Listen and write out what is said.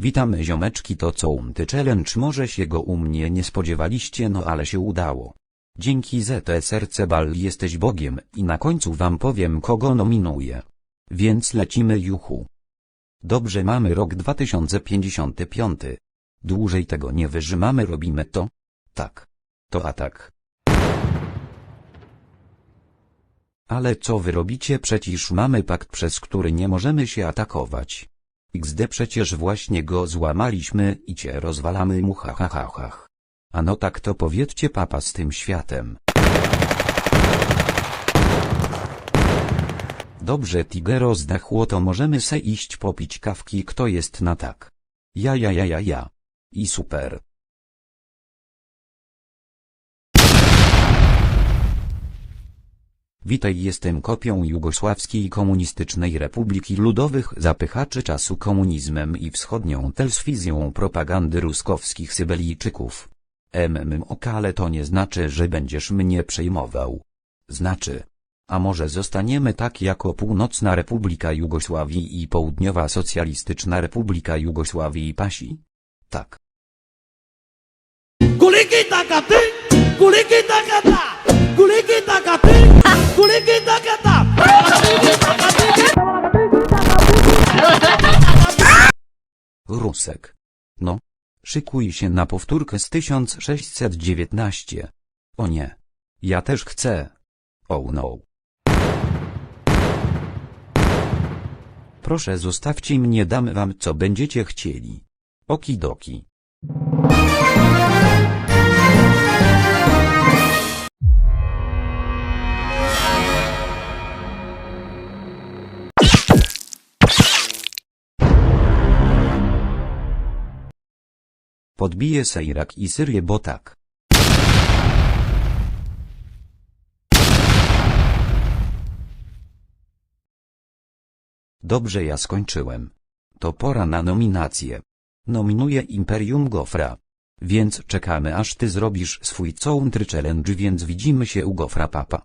Witamy ziomeczki to co umty challenge może się go u mnie nie spodziewaliście no ale się udało. Dzięki ZSRC Bal jesteś Bogiem i na końcu wam powiem kogo nominuję. Więc lecimy juchu. Dobrze mamy rok 2055. Dłużej tego nie wyżymamy robimy to? Tak. To atak. Ale co wy robicie przecież mamy pakt przez który nie możemy się atakować. XD przecież właśnie go złamaliśmy i cię rozwalamy mu ha ha ha ha. A no tak to powiedzcie papa z tym światem. Dobrze Tigero zdechło to możemy se iść popić kawki kto jest na tak. Ja ja ja ja ja. I super. Witaj jestem kopią Jugosławskiej Komunistycznej Republiki Ludowych zapychaczy czasu komunizmem i wschodnią telewizją propagandy ruskowskich Sybelijczyków. MM okale to nie znaczy, że będziesz mnie przejmował. Znaczy. A może zostaniemy tak jako Północna Republika Jugosławii i Południowa Socjalistyczna Republika Jugosławii Pasi? Tak. Kuliki takata, kuliki takata, kuliki takata, Rusek. No. Szykuj się na powtórkę z 1619. O nie. Ja też chcę. Oh no. Proszę zostawcie mnie dam wam co będziecie chcieli. Okidoki. Podbije se Irak i Syrię bo tak. Dobrze ja skończyłem. To pora na nominację. Nominuję Imperium Gofra. Więc czekamy aż ty zrobisz swój country challenge więc widzimy się u Gofra Papa.